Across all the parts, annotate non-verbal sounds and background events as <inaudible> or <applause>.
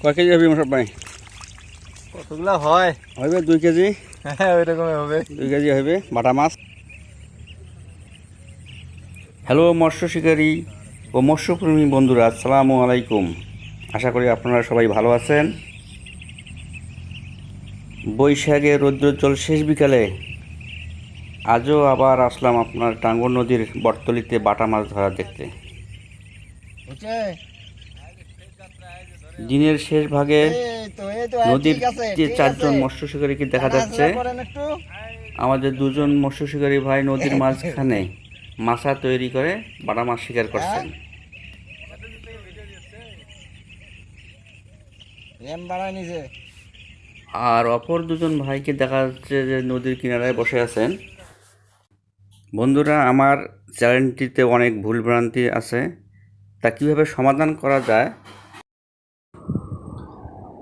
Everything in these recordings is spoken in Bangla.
কয় কেজি হবে মশাব ভাই কতগুলা হয়? হবে দুই কেজি। <laughs> হ্যাঁ হবে। দুই কেজি হবে বাটা মাছ। হ্যালো মৎস্য শিকারী ও মৎস্যপ্রেমী বন্ধুরা আসসালামু আলাইকুম। আশা করি আপনারা সবাই ভালো আছেন। বৈশাখে রৌদ্রোজ্জ্বল শেষ বিকালে আজও আবার আসলাম আপনার টাঙ্গর নদীর বটতলিতে বাটা মাছ ধরা দেখতে। দিনের শেষ ভাগে নদীর যে চারজন। মৎস্য শিকারীকে দেখা যাচ্ছে? আমাদের দুজন মৎস্য শিকারী ভাই নদীর মাঝখানে মাছা তৈরি করে বাটা মাছ শিকার করছেন। আর অপর দুজন ভাইকে দেখা যাচ্ছে যে নদীর কিনারায় বসে আছেন। বন্ধুরা আমার চ্যানেলটিতে অনেক ভুলভ্রান্তি আছে। তা কীভাবে সমাধান করা যায়?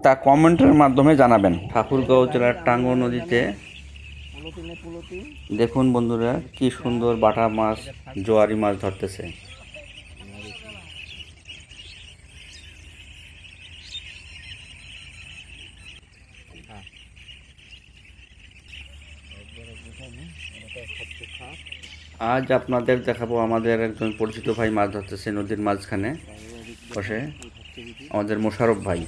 তা কমেন্টের মাধ্যমে জানাবেন। ঠাকুরগাঁও জেলার টাঙ্গো নদীতে দেখুন বন্ধুরা, কি সুন্দর বাটা মাছ, জোয়ারি মাছ ধরতেছে। আজ আপনাদের দেখাবো, আমাদের একজন পরিচিত ভাই মাছ ধরতেছে নদীর মাঝখানে বসে আমাদের মোশারফ ভাই।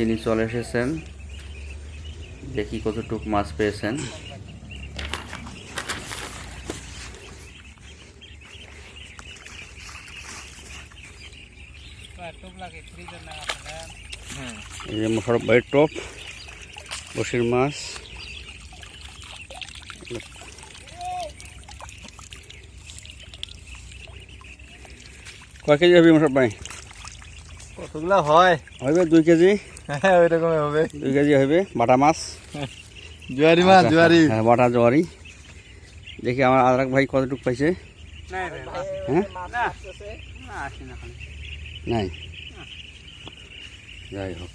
তিনি চলে এসেছেন। দেখি কতটুক মাছ পেয়েছেন। এই যে মোশারফ ভাইয়ের টপ বসির মাছ। কয় কেজি হবে মোশারফ ভাই কতগুলা হয়? হবে দুই কেজি। হ্যাঁ ওইরকমই হবে। দুই কেজি হবে বাটা মাছ। জুয়ারি মাছ আচ্ছা, জুয়ারি। হ্যাঁ বাটা জোয়ারি। দেখি আমার আদরাক ভাই কতটুকু পাইছে। হ্যাঁ? নাই? যাই হোক।